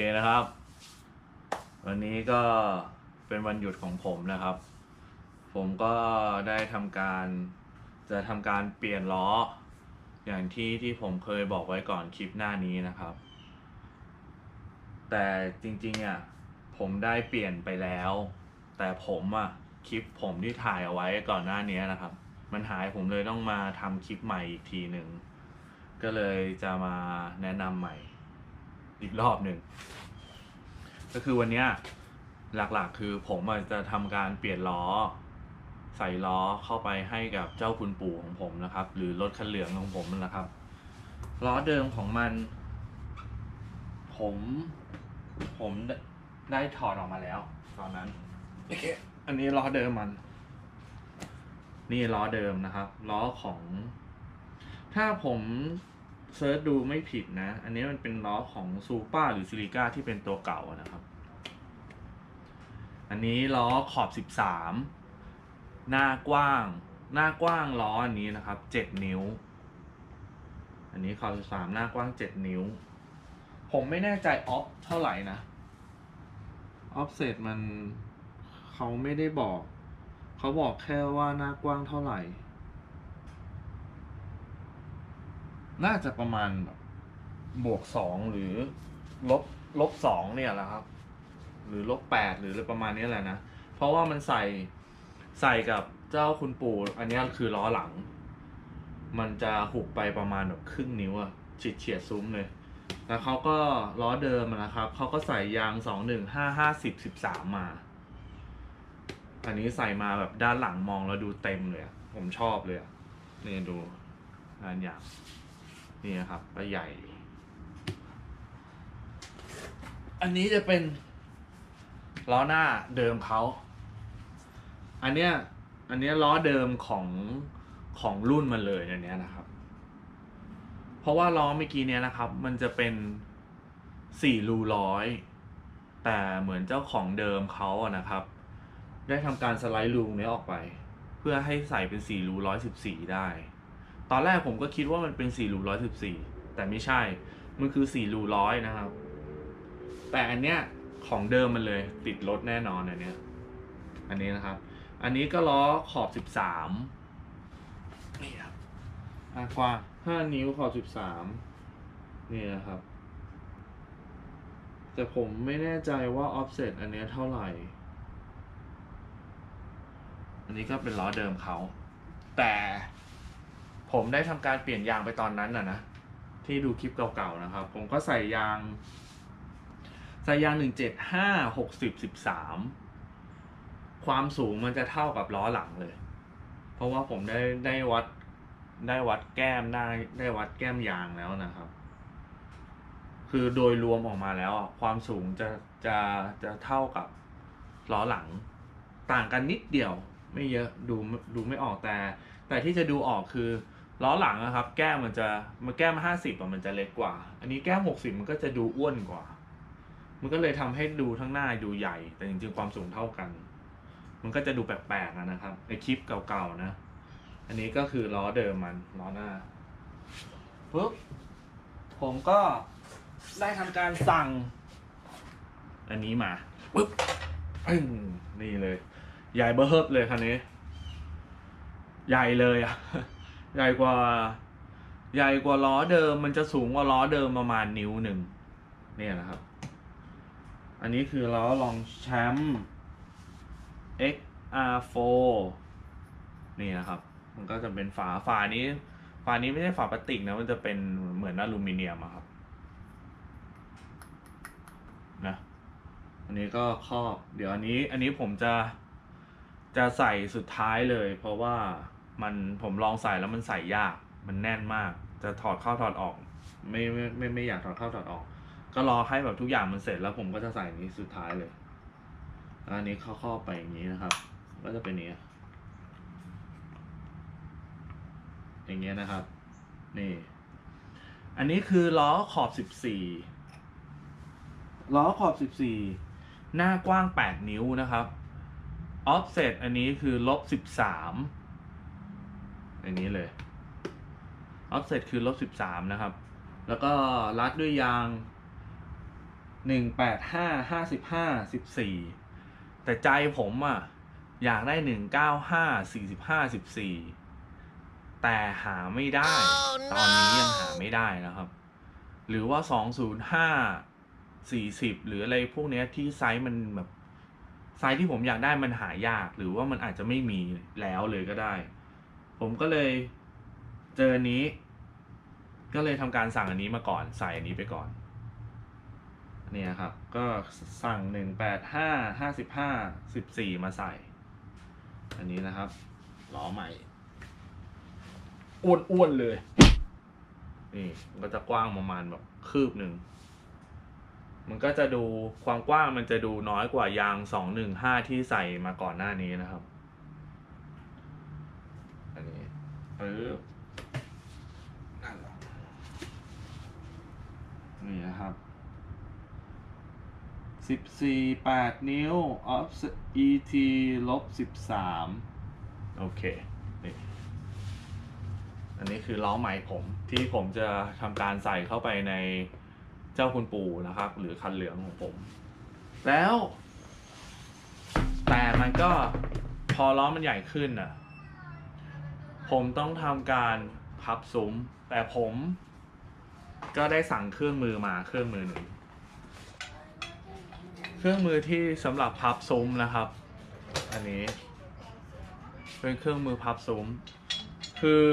เคนะครับ วันนี้ก็เป็นวันหยุดของผมนะครับ ผมก็ได้ทำการจะทำการเปลี่ยนล้อ อย่างที่ที่ผมเคยบอกไว้ก่อนคลิปหน้านี้นะครับ แต่จริงๆอะผมได้เปลี่ยนไปแล้ว แต่ผมอะคลิปผมที่ถ่ายเอาไว้ก่อนหน้านี้นะครับ มันหายผมเลยต้องมาทำคลิปใหม่อีกทีหนึ่งก็เลยจะมาแนะนำใหม่ อีกรอบหนึ่งก็คือวันเนี้ยหลักๆ คือผมอาจจะทำการเปลี่ยนล้อ ใส่ล้อเข้าไปให้กับเจ้าคุณปู่ของผมนะครับ หรือรถคันเหลืองของผมนั่นแหละครับล้อเดิมของมัน ผมผมได้ได้ถอดออกมาแล้ว ตอนนั้นโอเคอันนี้ล้อเดิมมัน นี่ล้อเดิมนะครับล้อของ ถ้าผม เซิร์ชดูไม่ผิดนะ อันนี้มันเป็นล้อของซูเปอร์หรือซิลิก้าที่เป็นตัวเก่านะครับ อันนี้ล้อขอบ 13 หน้ากว้าง หน้ากว้างล้ออันนี้นะครับ 7 นิ้ว อันนี้ขอบ 13 หน้ากว้าง 7 นิ้ว ผมไม่แน่ใจออฟเท่าไหร่นะออฟเซตมันเขาไม่ได้บอก เขาบอกแค่ว่าหน้ากว้างเท่าไหร่ น่าจะประมาณแบบบวกสองหรือลบลบสองเนี่ยแหละครับ หรือลบแปดหรืออะไรประมาณนี้แหละนะ เพราะว่ามันใส่ใส่กับเจ้าคุณปู่อันนี้คือล้อหลัง มันจะหุบไปประมาณแบบครึ่งนิ้วอะฉิดเฉียดซุ้มเลย แล้วเขาก็ล้อเดิมนะครับเขาก็ใส่ยางสองหนึ่งห้าห้าสิบสิบสามมา อันนี้ใส่มาแบบด้านหลังมองแล้วดูเต็มเลย ผมชอบเลยนี่ดูงานยาง นี่นะครับก็ใหญ่อันนี้จะเป็นล้อหน้าเดิมเขา อันเนี้ย อันเนี้ยล้อเดิมของของรุ่นมันเลยอันเนี้ยนะครับ เพราะว่าล้อเมื่อกี้เนี้ยนะครับ มันจะเป็นสี่รูร้อย แต่เหมือนเจ้าของเดิมเขาอะนะครับ ได้ทำการสไลด์รูนี้ออกไป เพื่อให้ใส่เป็นสี่รูร้อยสิบสี่ได้ ตอนแรกผมก็คิดว่ามันเป็นสี่รูร้อยสิบสี่แต่ไม่ใช่ มันคือสี่รูร้อยนะครับ แต่อันเนี้ยของเดิมมันเลยติดรถแน่นอนอันเนี้ย อันนี้นะครับ อันนี้ก็ล้อขอบสิบสามนี่ครับกว้างห้านิ้วขอบสิบสามนี่นะครับ แต่ผมไม่แน่ใจว่า offset อันเนี้ยเท่าไหร่ อันนี้ก็เป็นล้อเดิมเขา แต่ ผมได้ทำการเปลี่ยนยางไปตอนนั้นน่ะนะที่ดูคลิปเก่าๆนะครับ ผมก็ใส่ยาง ใส่ยางหนึ่งเจ็ดห้าหกสิบสิบสามความสูงมันจะเท่ากับล้อหลังเลย เพราะว่าผมได้ได้วัดได้วัดแก้มได้ได้วัดแก้มยางแล้วนะครับ คือโดยรวมออกมาแล้วอะความสูงจะจะจะเท่ากับล้อหลัง ต่างกันนิดเดียว ไม่เยอะดูดูไม่ออกแต่ แต่ที่จะดูออกคือ ล้อหลังนะครับ แก้มมันจะมันแก้มห้าสิบมันจะเล็กกว่า อันนี้แก้มหกสิบมันก็จะดูอ้วนกว่า มันก็เลยทำให้ดูทั้งหน้าดูใหญ่ แต่จริงๆความสูงเท่ากัน มันก็จะดูแปลกๆนะครับในคลิปเก่าๆนะ อันนี้ก็คือล้อเดิมมันล้อหน้าปุ๊บผมก็ได้ทำการสั่ง อันนี้มาปุ๊บปึ้งนี่เลย ใหญ่เบ้อเฮิบเลยคันนี้ ใหญ่เลยอะ ใหญ่กว่า ใหญ่กว่าล้อเดิม มันจะสูงกว่าล้อเดิมประมาณนิ้วหนึ่งเนี่ยนะครับ อันนี้คือล้อลองแชมป์ XR4 นี่นะครับ มันก็จะเป็นฝาฝานี้ ฝานี้ไม่ใช่ฝาพลาสติกนะ มันจะเป็นเหมือนอลูมิเนียมครับนะอันนี้ก็ครอบ เดี๋ยวอันนี้ อันนี้ผมจะจะใส่สุดท้ายเลย เพราะว่า มันผมลองใส่แล้วมันใส่ยาก มันแน่นมาก จะถอดเข้าถอดออก ไม่ไม่ไม่ไม่อยากถอดเข้าถอดออก ก็รอให้แบบทุกอย่างมันเสร็จแล้วผมก็จะใส่นี้สุดท้ายเลยอันนี้เข้าครอไปอย่างนี้นะครับ ก็จะเป็นนี้ อย่างเงี้ยนะครับ นี่ อันนี้คือล้อขอบสิบสี่ล้อขอบสิบสี่หน้ากว้างแปดนิ้วนะครับ offset อันนี้คือลบสิบสาม อย่างนี้เลย offset คือลบสิบสามนะครับ แล้วก็รัดด้วยยางหนึ่งแปดห้าห้าสิบห้าสิบสี่แต่ใจผมอะ อยากได้หนึ่งเก้าห้าสี่สิบห้าสิบสี่แต่หาไม่ได้ตอนนี้ยังหาไม่ได้นะครับ หรือว่าสองศูนย์ห้าสี่สิบหรืออะไรพวกเนี้ยที่ไซส์มันแบบไซส์ที่ผมอยากได้มันหายาก หรือว่ามันอาจจะไม่มีแล้วเลยก็ได้ ผมก็เลยเจออันนี้ ก็เลยทำการสั่งอันนี้มาก่อน ใส่อันนี้ไปก่อนเนี่ยครับ ก็สั่งหนึ่งแปดห้าห้าสิบห้าสิบสี่มาใส่ อันนี้นะครับล้อใหม่อ้วนๆเลย นี่มันก็จะกว้างประมาณแบบคืบหนึ่ง มันก็จะดูความกว้างมันจะดูน้อยกว่ายางสองหนึ่งห้าที่ใส่มาก่อนหน้านี้นะครับ อันนี้ เออนั่นแหละนี่นะครับสิบสี่แปดนิ้ว off et ลบสิบสามโอเค นี่ อันนี้คือล้อใหม่ผมที่ผมจะทำการใส่เข้าไปในเจ้าคุณปู่นะครับ หรือคันเหลืองของผม แล้ว แต่มันก็พอล้อมันใหญ่ขึ้นน่ะ ผมต้องทำการพับซุ้ม แต่ผมก็ได้สั่งเครื่องมือมาเครื่องมือหนึ่ง เครื่องมือที่สำหรับพับซุ้มนะครับ อันนี้ เป็นเครื่องมือพับซุ้ม คือ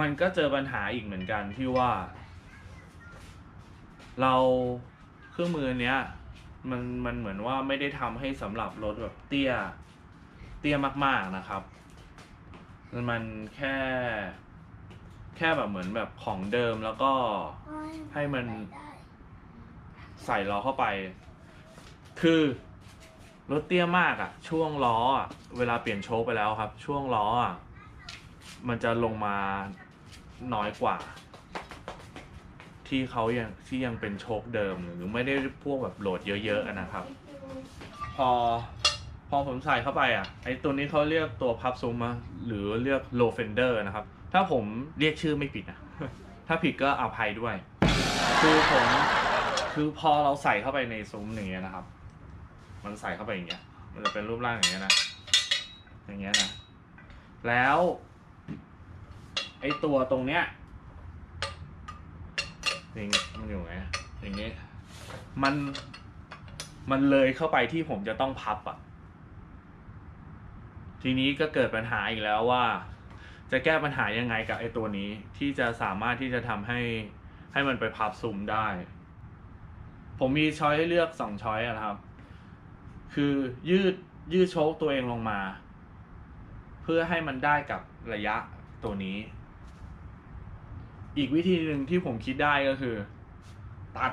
มันก็เจอปัญหาอีกเหมือนกันที่ว่า เราเครื่องมือเนี้ยมันมันเหมือนว่าไม่ได้ทำให้สำหรับรถแบบเตี้ย เตี้ยมากๆนะครับ มันแค่ แค่แบบเหมือนแบบของเดิมแล้วก็ให้มันใส่ล้อเข้าไป คือรถเตี้ยมากอะ่ะช่วงล้ออะเวลาเปลี่ยนโชคไปแล้วครับ ช่วงล้ออะมันจะลงมาน้อยกว่า ที่เขายังที่ยังเป็นโชคเดิมหรือไม่ได้พวกแบบโหลดเยอะๆอะนะครับ พอ พอผมใส่เข้าไปอะไอตัวนี้เขาเรียกตัวพับซุมอะหรือเรียก low fender นะครับ ถ้าผมเรียกชื่อไม่ผิดนะ ถ้าผิดก็อภัยด้วย คือผมคือพอเราใส่เข้าไปในซุ้มอย่างเงี้ยนะครับ มันใส่เข้าไปอย่างเงี้ย มันจะเป็นรูปร่างอย่างเงี้ยนะ อย่างเงี้ยนะ แล้วไอตัวตรงเนี้ยอย่างเงี้ยมันอยู่ไงอย่างเงี้ยมันมันเลยเข้าไปที่ผมจะต้องพับอะ ทีนี้ก็เกิดปัญหาอีกแล้วว่า จะแก้ปัญหายังไงกับไอ้ตัวนี้ที่จะสามารถที่จะทำให้ให้มันไปพับซุมได้ ผมมีช้อยให้เลือกสองช้อยนะครับ คือยืดยืดโชคตัวเองลงมา เพื่อให้มันได้กับระยะตัวนี้ อีกวิธีหนึ่งที่ผมคิดได้ก็คือ ตัด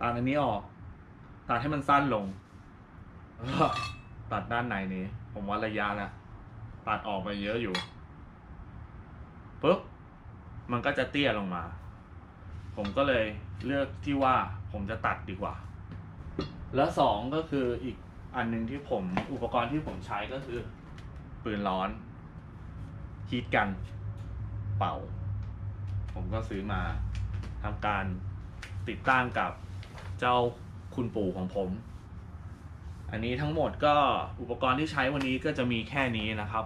ตัดอันนี้ออก ตัดให้มันสั้นลง ตัดด้านในนี้ ผมว่าระยะนะตัดออกไปเยอะอยู่ปุ๊บมันก็จะเตี้ยลงมา ผมก็เลยเลือกที่ว่าผมจะตัดดีกว่า แล้วสองก็คืออีกอันหนึ่งที่ผมอุปกรณ์ที่ผมใช้ก็คือ ปืนร้อนฮีทกันเป่า ผมก็ซื้อมาทำการติดตั้งกับเจ้าคุณปู่ของผม อันนี้ทั้งหมดก็อุปกรณ์ที่ใช้วันนี้ก็จะมีแค่นี้นะครับ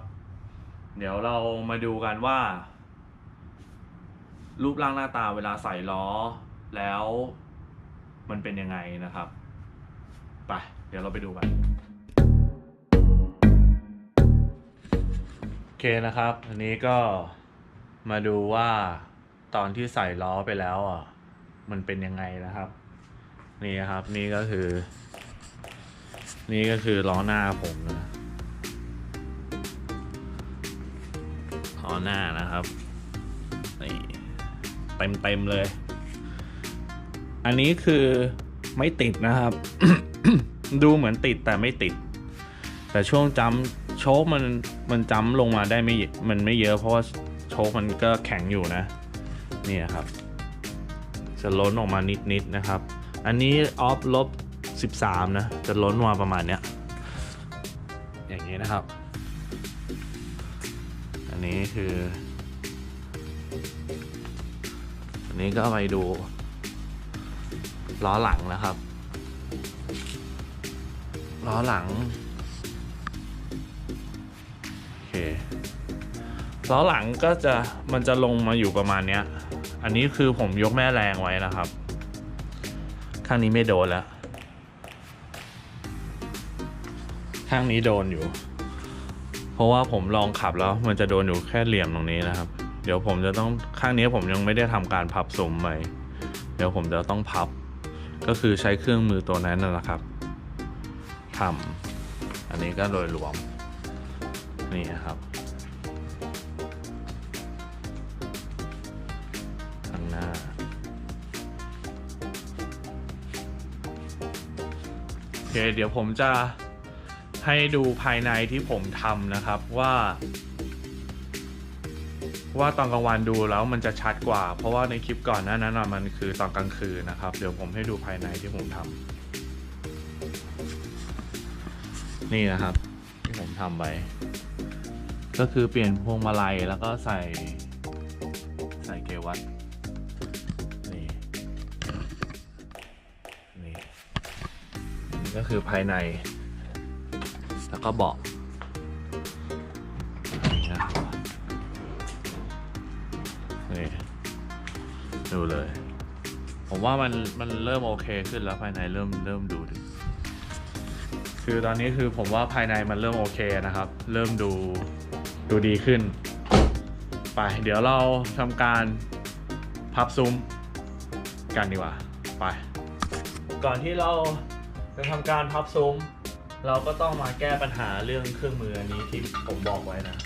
เดี๋ยวเรามาดูกันว่า รูปร่างหน้าตาเวลาใส่ล้อแล้วมันเป็นยังไงนะครับ ไปเดี๋ยวเราไปดูกัน โอเคนะครับ อันนี้ก็มาดูว่าตอนที่ใส่ล้อไปแล้วอะ มันเป็นยังไงนะครับ นี่ครับนี่ก็คือ นี่ก็คือล้อหน้าผมนะล้อหน้านะครับนี่เต็มเต็มๆเลย อันนี้คือไม่ติดนะครับ ดูเหมือนติดแต่ไม่ติด แต่ช่วงจัมป์โชคมันมันจัมป์ลงมาได้ไม่มันไม่เยอะเพราะว่าโชคมันก็แข็งอยู่นะนี่นะครับจะล้นออกมานิดๆนะครับ อันนี้ออฟลบ 13นะ จะล้นมาประมาณเนี้ย อย่างนี้นะครับ อันนี้คือ อันนี้ก็ไปดูล้อหลังนะครับ ล้อหลัง โอเค ล้อหลังก็จะมันจะลงมาอยู่ประมาณเนี้ย อันนี้คือผมยกแม่แรงไว้นะครับ ข้างนี้ไม่โดนแล้ว ข้างนี้โดนอยู่ เพราะว่าผมลองขับแล้วมันจะโดนอยู่แค่เหลี่ยมตรงนี้นะครับ เดี๋ยวผมจะต้องข้างนี้ผมยังไม่ได้ทำการพับซุ้มไปเดี๋ยวผมจะต้องพับ ก็คือใช้เครื่องมือตัวนั้นนั่นแหละครับทำอันนี้ก็โดยรวม นี่นะครับข้างหน้าโอเคเดี๋ยวผมจะ ให้ดูภายในที่ผมทำนะครับว่า ว่าตอนกลางวันดูแล้วมันจะชัดกว่า เพราะว่าในคลิปก่อนหน้านั้นมันคือตอนกลางคืนนะครับ เดี๋ยวผมให้ดูภายในที่ผมทำนี่นะครับ ที่ผมทำไปก็คือเปลี่ยนพวงมาลัยแล้วก็ใส่ใส่เกวัดนี่นี่นี่ก็คือภายใน แล้วก็เบาะนี่นะครับนี่ดูเลย ผมว่ามันมันเริ่มโอเคขึ้นแล้วภายในเริ่มเริ่มดูดีคือตอนนี้คือผมว่าภายในมันเริ่มโอเคนะครับ เริ่มดูดูดีขึ้น ไป เดี๋ยวเราทำการพับซุ้มกันดีกว่า ไป ก่อนที่เราจะทำการพับซุ้ม เราก็ต้องมาแก้ปัญหาเรื่องเครื่องมืออันนี้ที่ผมบอกไว้นะ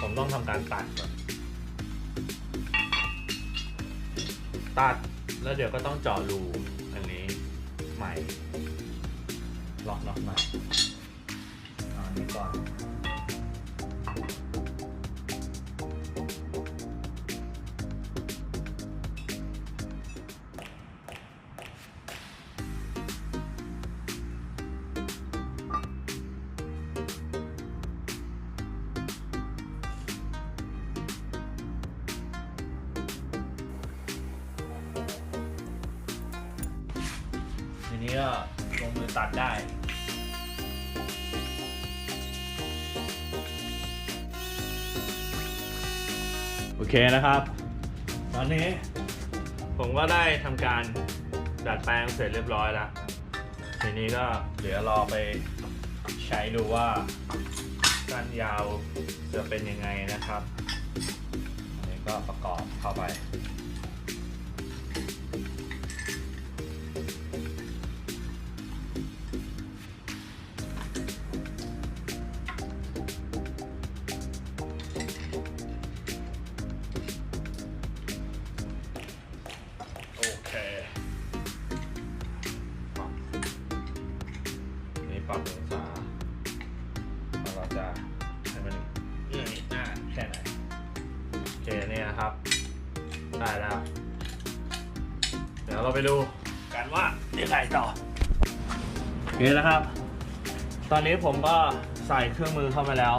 ผมต้องทำการตัดก่อนตัดแล้วเดี๋ยวก็ต้องเจาะรูอันนี้ใหม่ล็อกน็อตใหม่อาอันนี้ก่อน ตัดได้โอเคนะครับ ตอนนี้ผมก็ได้ทำการดัดแปลงเสร็จเรียบร้อยแล้ว ทีนี้ก็เหลือรอไปใช้ดูว่าก้านยาวจะเป็นยังไงนะครับอันนี้ก็ประกอบเข้าไป ไปดูกันว่ายังไงต่อโอเคแล้วครับ ตอนนี้ผมก็ใส่เครื่องมือเข้ามาแล้ว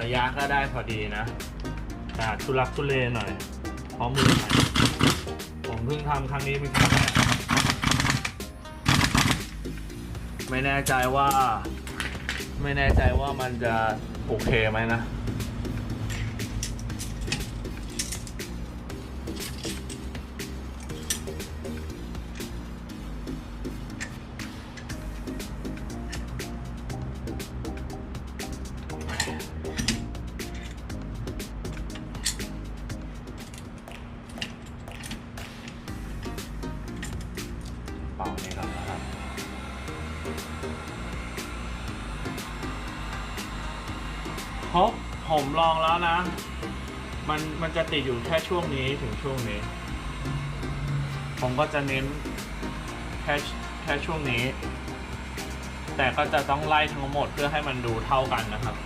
ระยะก็ได้พอดีนะแต่ทุลักทุเลหน่อยพราะมือใหม่ผมเพิ่งทำครั้งนี้เป็นครั้งแรกไม่แน่ใจว่า ไม่แน่ใจว่ามันจะโอเคไหมนะ ผมลองแล้วนะ มันมันจะติดอยู่แค่ช่วงนี้ถึงช่วงนี้ ผมก็จะเน้นแค่แค่ช่วงนี้ แต่ก็จะต้องไล่ทั้งหมดเพื่อให้มันดูเท่ากันนะครับ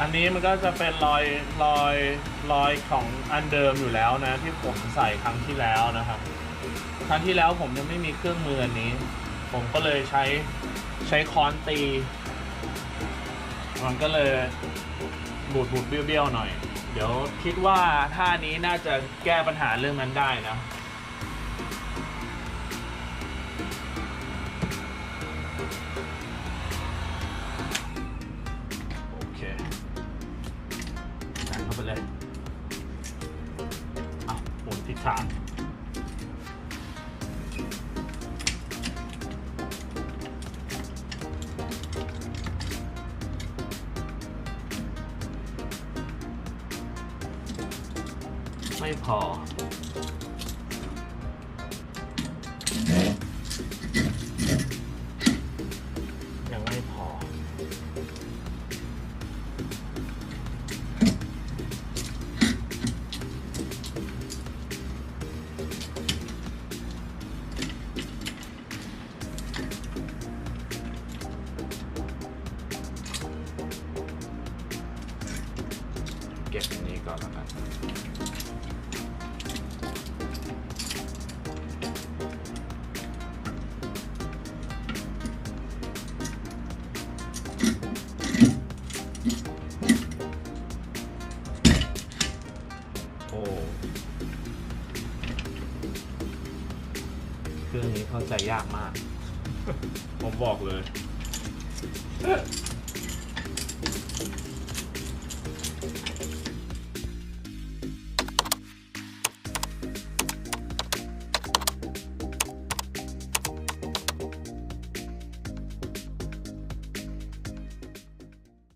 อันนี้มันก็จะเป็นรอยรอยรอยของอันเดิมอยู่แล้วนะ ที่ผมใส่ครั้งที่แล้วนะครับครั้งที่แล้วผมยังไม่มีเครื่องมืออันนี้ ผมก็เลยใช้ใช้ค้อนตี มันก็เลยบูดบูดเบี้ยวๆหน่อย เดี๋ยวคิดว่าท่านี้น่าจะแก้ปัญหาเรื่องนั้นได้นะ ไเข้าใจยากมาก ผมบอกเลย